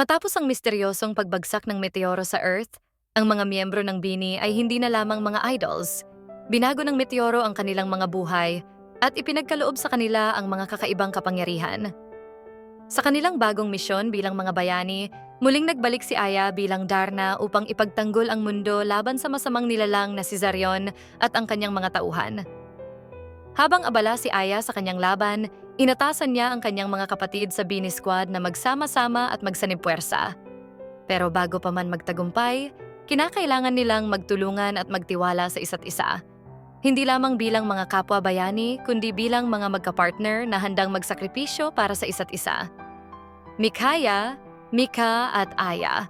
Matapos ang misteryosong pagbagsak ng meteoro sa Earth, ang mga miyembro ng Bini ay hindi na lamang mga idols. Binago ng meteoro ang kanilang mga buhay at ipinagkaloob sa kanila ang mga kakaibang kapangyarihan. Sa kanilang bagong misyon bilang mga bayani, muling nagbalik si Aya bilang Darna upang ipagtanggol ang mundo laban sa masamang nilalang na si Zarion at ang kanyang mga tauhan. Habang abala si Aya sa kanyang laban, inatasan niya ang kanyang mga kapatid sa Bini Squad na magsama-sama at magsanibpuwersa. Pero bago pa man magtagumpay, kinakailangan nilang magtulungan at magtiwala sa isa't isa. Hindi lamang bilang mga kapwa bayani, kundi bilang mga magkapartner na handang magsakripisyo para sa isa't isa. Mikaya, Mika at Aya.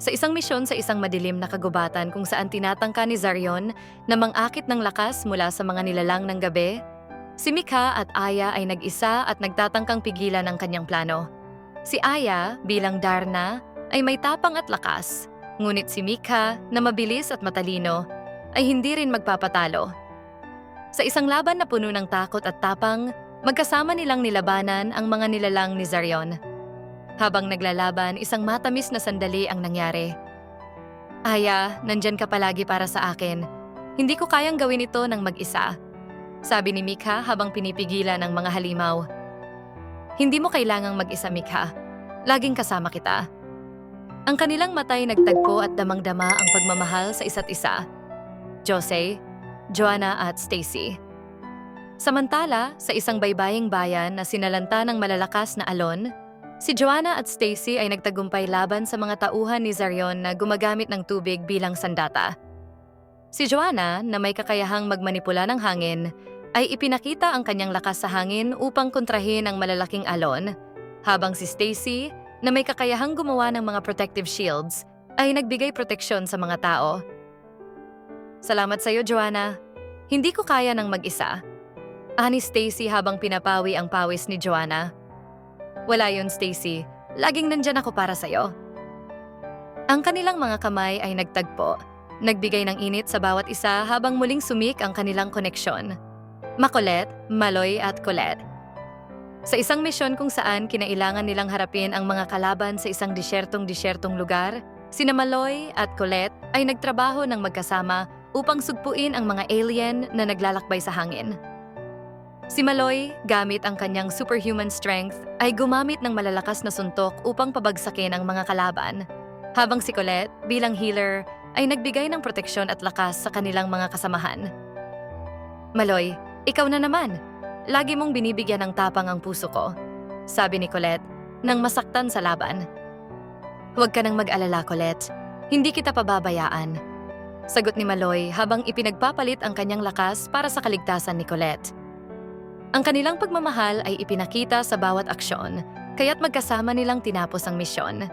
Sa isang misyon sa isang madilim na kagubatan kung saan tinatangka ni Zarion na mangakit ng lakas mula sa mga nilalang ng gabi, si Mika at Aya ay nag-isa at nagtatangkang pigilan ang kanyang plano. Si Aya, bilang Darna, ay may tapang at lakas, ngunit si Mika, na mabilis at matalino, ay hindi rin magpapatalo. Sa isang laban na puno ng takot at tapang, magkasama nilang nilabanan ang mga nilalang ni Zarion. Habang naglalaban, isang matamis na sandali ang nangyari. Aya, nandyan ka palagi para sa akin. Hindi ko kayang gawin ito ng mag-isa. Sabi ni Mika habang pinipigilan ang mga halimaw. Hindi mo kailangang mag-isa, Mika. Laging kasama kita. Ang kanilang matay nagtagpo at damang-dama ang pagmamahal sa isa't isa. Jose, Joanna at Stacy. Samantala, sa isang baybaying bayan na sinalanta ng malalakas na alon, si Joanna at Stacy ay nagtagumpay laban sa mga tauhan ni Zarion na gumagamit ng tubig bilang sandata. Si Joanna, na may kakayahang magmanipula ng hangin, ay ipinakita ang kanyang lakas sa hangin upang kontrahin ang malalaking alon, habang si Stacy, na may kakayahang gumawa ng mga protective shields, ay nagbigay proteksyon sa mga tao. Salamat sa iyo, Joanna. Hindi ko kaya ng mag-isa. Ani Stacy habang pinapawi ang pawis ni Joanna. Wala yun, Stacy. Laging nandyan ako para sa'yo. Ang kanilang mga kamay ay nagtagpo. Nagbigay ng init sa bawat isa habang muling sumik ang kanilang koneksyon. Makulet, Maloy at Colette. Sa isang misyon kung saan kinailangan nilang harapin ang mga kalaban sa isang disyertong-disyertong lugar, sina Maloy at Colette ay nagtrabaho ng magkasama upang sugpuin ang mga alien na naglalakbay sa hangin. Si Maloy, gamit ang kanyang superhuman strength, ay gumamit ng malalakas na suntok upang pabagsakin ang mga kalaban, habang si Colette, bilang healer, ay nagbigay ng proteksyon at lakas sa kanilang mga kasamahan. Maloy, ikaw na naman. Lagi mong binibigyan ng tapang ang puso ko, sabi ni Colette, nang masaktan sa laban. Huwag ka nang mag-alala, Colette. Hindi kita pababayaan. Sagot ni Maloy habang ipinagpapalit ang kanyang lakas para sa kaligtasan ni Colette. Ang kanilang pagmamahal ay ipinakita sa bawat aksyon, kaya't magkasama nilang tinapos ang misyon.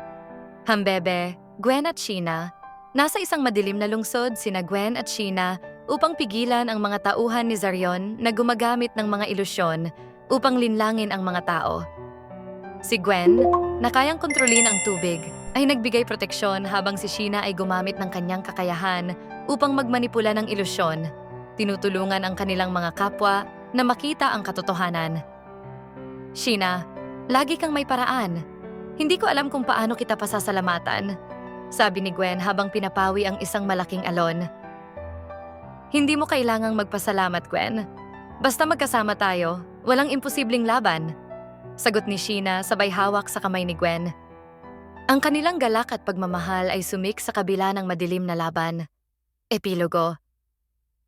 Hambebe, Gwen at Sheena, nasa isang madilim na lungsod sina Gwen at Sheena upang pigilan ang mga tauhan ni Zarion na gumagamit ng mga ilusyon upang linlangin ang mga tao. Si Gwen, na kayang kontrolin ang tubig, ay nagbigay proteksyon habang si Sheena ay gumamit ng kanyang kakayahan upang magmanipula ng ilusyon, tinutulungan ang kanilang mga kapwa na makita ang katotohanan. Sheena, lagi kang may paraan. Hindi ko alam kung paano kita pasasalamatan, sabi ni Gwen habang pinapawi ang isang malaking alon. Hindi mo kailangang magpasalamat, Gwen. Basta magkasama tayo, walang imposibleng laban. Sagot ni Sheena sabay hawak sa kamay ni Gwen. Ang kanilang galak at pagmamahal ay sumik sa kabila ng madilim na laban. Epilogo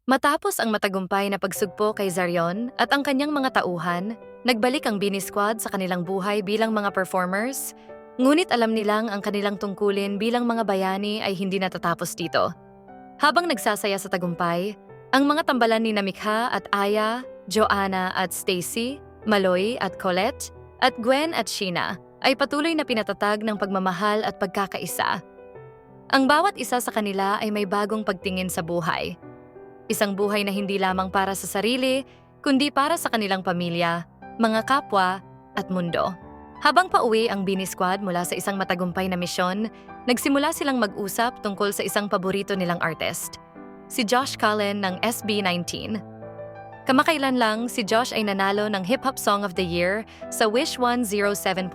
Matapos ang matagumpay na pagsugpo kay Zarion at ang kanyang mga tauhan, nagbalik ang Bini Squad sa kanilang buhay bilang mga performers, ngunit alam nilang ang kanilang tungkulin bilang mga bayani ay hindi natatapos dito. Habang nagsasaya sa tagumpay, ang mga tambalan ni Namikha at Aya, Joanna at Stacy, Maloy at Colette, at Gwen at Sheena ay patuloy na pinatatag ng pagmamahal at pagkakaisa. Ang bawat isa sa kanila ay may bagong pagtingin sa buhay. Isang buhay na hindi lamang para sa sarili, kundi para sa kanilang pamilya, mga kapwa, at mundo. Habang pauwi ang Bini Squad mula sa isang matagumpay na misyon, nagsimula silang mag-usap tungkol sa isang paborito nilang artist, si Josh Cullen ng SB19. Kamakailan lang, si Josh ay nanalo ng Hip Hop Song of the Year sa Wish 107.5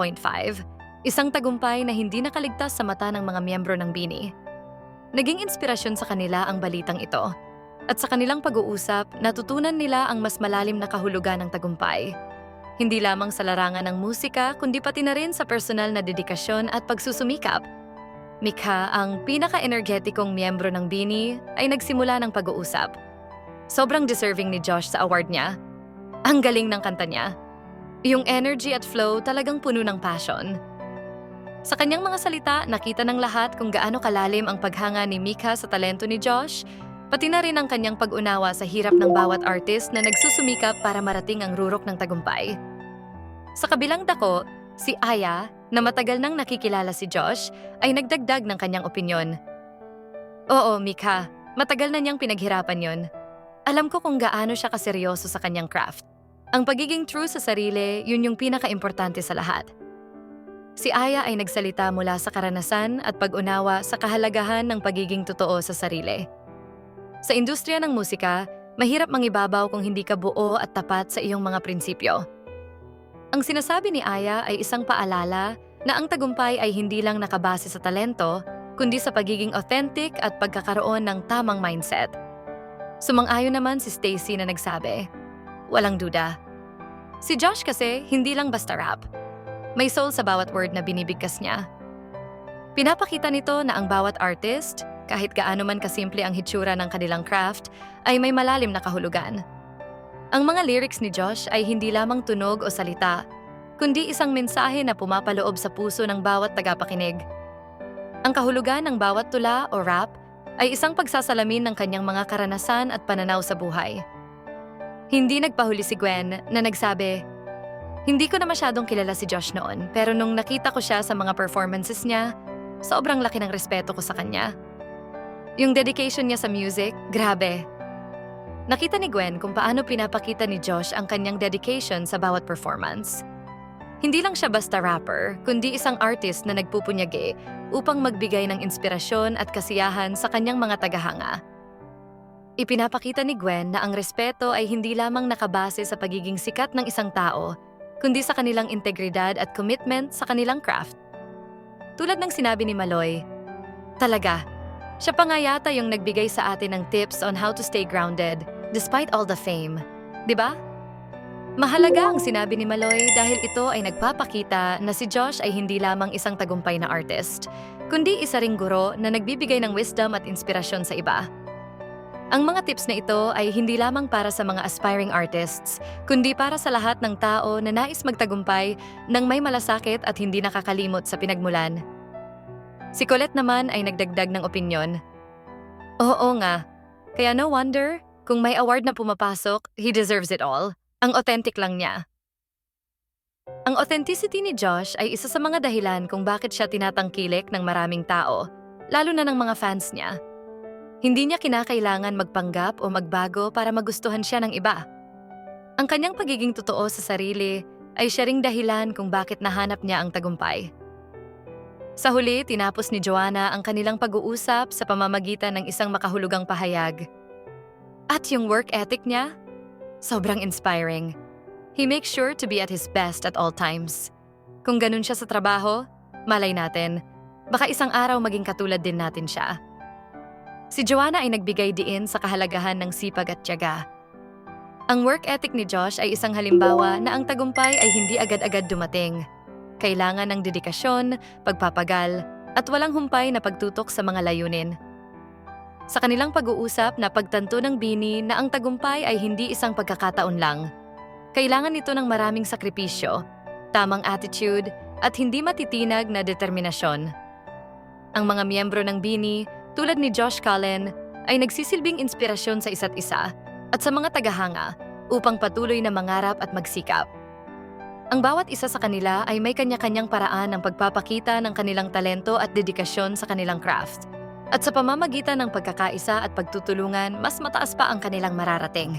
Isang tagumpay na hindi nakaligtas sa mata ng mga miyembro ng Bini. Naging inspirasyon sa kanila ang balitang ito. At sa kanilang pag-uusap, natutunan nila ang mas malalim na kahulugan ng tagumpay. Hindi lamang sa larangan ng musika, kundi pati na rin sa personal na dedikasyon at pagsusumikap. Mikha, ang pinaka-energetikong miyembro ng Bini, ay nagsimula ng pag-uusap. Sobrang deserving ni Josh sa award niya. Ang galing ng kanta niya. Yung energy at flow talagang puno ng passion. Sa kanyang mga salita, nakita ng lahat kung gaano kalalim ang paghanga ni Mika sa talento ni Josh, pati na rin ang kanyang pag-unawa sa hirap ng bawat artist na nagsusumikap para marating ang rurok ng tagumpay. Sa kabilang dako, si Aya, na matagal nang nakikilala si Josh, ay nagdagdag ng kanyang opinyon. Oo, Mika, matagal na niyang pinaghirapan yon. Alam ko kung gaano siya kaseryoso sa kanyang craft. Ang pagiging true sa sarili, yun yung pinaka-importante sa lahat. Si Aya ay nagsalita mula sa karanasan at pag-unawa sa kahalagahan ng pagiging totoo sa sarili. Sa industriya ng musika, mahirap mangibabaw kung hindi ka buo at tapat sa iyong mga prinsipyo. Ang sinasabi ni Aya ay isang paalala na ang tagumpay ay hindi lang nakabase sa talento, kundi sa pagiging authentic at pagkakaroon ng tamang mindset. Sumang-ayon naman si Stacy na nagsabi, Walang duda. Si Josh kasi hindi lang basta rap may soul sa bawat word na binibigkas niya. Pinapakita nito na ang bawat artist, kahit gaano man kasimple ang hitsura ng kanilang craft, ay may malalim na kahulugan. Ang mga lyrics ni Josh ay hindi lamang tunog o salita, kundi isang mensahe na pumapaloob sa puso ng bawat tagapakinig. Ang kahulugan ng bawat tula o rap ay isang pagsasalamin ng kanyang mga karanasan at pananaw sa buhay. Hindi nagpahuli si Gwen na nagsabi, hindi ko na masyadong kilala si Josh noon, pero nung nakita ko siya sa mga performances niya, sobrang laki ng respeto ko sa kanya. Yung dedication niya sa music, grabe. Nakita ni Gwen kung paano pinapakita ni Josh ang kanyang dedication sa bawat performance. Hindi lang siya basta rapper, kundi isang artist na nagpupunyagi upang magbigay ng inspirasyon at kasiyahan sa kanyang mga tagahanga. Ipinapakita ni Gwen na ang respeto ay hindi lamang nakabase sa pagiging sikat ng isang tao, kundi sa kanilang integridad at commitment sa kanilang craft. Tulad ng sinabi ni Maloy, talaga, siya pa nga yata yung nagbigay sa atin ng tips on how to stay grounded despite all the fame. Ba? Mahalaga ang sinabi ni Maloy dahil ito ay nagpapakita na si Josh ay hindi lamang isang tagumpay na artist, kundi isa ring guro na nagbibigay ng wisdom at inspirasyon sa iba. Ang mga tips na ito ay hindi lamang para sa mga aspiring artists, kundi para sa lahat ng tao na nais magtagumpay ng may malasakit at hindi nakakalimot sa pinagmulan. Si Colette naman ay nagdagdag ng opinyon. Oo nga, kaya no wonder kung may award na pumapasok, he deserves it all. Ang authentic lang niya. Ang authenticity ni Josh ay isa sa mga dahilan kung bakit siya tinatangkilik ng maraming tao, lalo na ng mga fans niya. Hindi niya kinakailangan magpanggap o magbago para magustuhan siya ng iba. Ang kanyang pagiging totoo sa sarili ay siya ring dahilan kung bakit nahanap niya ang tagumpay. Sa huli, tinapos ni Joanna ang kanilang pag-uusap sa pamamagitan ng isang makahulugang pahayag. At yung work ethic niya? Sobrang inspiring. He makes sure to be at his best at all times. Kung ganun siya sa trabaho, malay natin, baka isang araw maging katulad din natin siya. Si Joanna ay nagbigay diin sa kahalagahan ng sipag at tiyaga. Ang work ethic ni Josh ay isang halimbawa na ang tagumpay ay hindi agad-agad dumating. Kailangan ng dedikasyon, pagpapagal, at walang humpay na pagtutok sa mga layunin. Sa kanilang pag-uusap na pagtanto ng Bini na ang tagumpay ay hindi isang pagkakataon lang. Kailangan nito ng maraming sakripisyo, tamang attitude, at hindi matitinag na determinasyon. Ang mga miyembro ng Bini tulad ni Josh Cullen, ay nagsisilbing inspirasyon sa isa't isa at sa mga tagahanga upang patuloy na mangarap at magsikap. Ang bawat isa sa kanila ay may kanya-kanyang paraan ng pagpapakita ng kanilang talento at dedikasyon sa kanilang craft. At sa pamamagitan ng pagkakaisa at pagtutulungan, mas mataas pa ang kanilang mararating.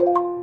Música